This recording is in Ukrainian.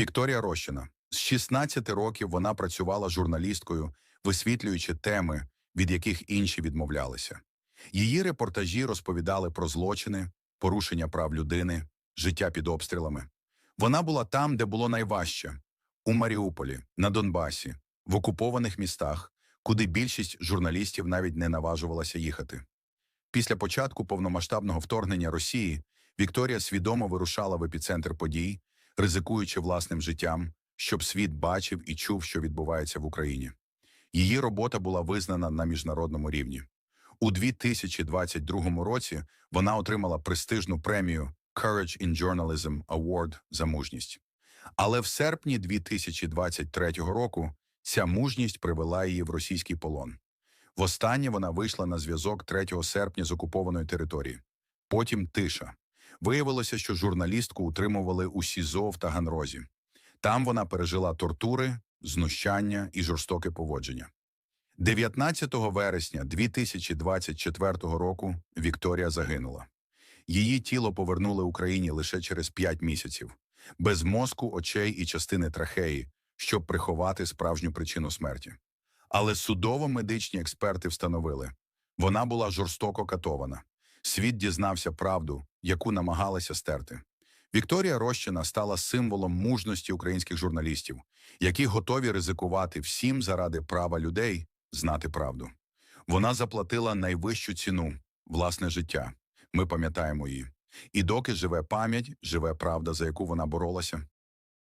Вікторія Рощина. З 16 років вона працювала журналісткою, висвітлюючи теми, від яких інші відмовлялися. Її репортажі розповідали про злочини, порушення прав людини, життя під обстрілами. Вона була там, де було найважче у Маріуполі, на Донбасі, в окупованих містах, куди більшість журналістів навіть не наважувалася їхати. Після початку повномасштабного вторгнення Росії Вікторія свідомо вирушала в епіцентр подій, ризикуючи власним життям, щоб світ бачив і чув, що відбувається в Україні. Її робота була визнана на міжнародному рівні. У 2022 році вона отримала престижну премію Courage in Journalism Award за мужність. Але в серпні 2023 року ця мужність привела її в російський полон. Востаннє вона вийшла на зв'язок 3 серпня з окупованої території. Потім тиша. Виявилося, що журналістку утримували у СІЗО в Таганрозі. Там вона пережила тортури, знущання і жорстоке поводження. 19 вересня 2024 року Вікторія загинула. Її тіло повернули Україні лише через 5 місяців, без мозку, очей і частини трахеї, щоб приховати справжню причину смерті. Але судово-медичні експерти встановили, вона була жорстоко катована. Світ дізнався правду, яку намагалася стерти. Вікторія Рощина стала символом мужності українських журналістів, які готові ризикувати всім заради права людей знати правду. Вона заплатила найвищу ціну власне життя. Ми пам'ятаємо її. І доки живе пам'ять, живе правда, за яку вона боролася.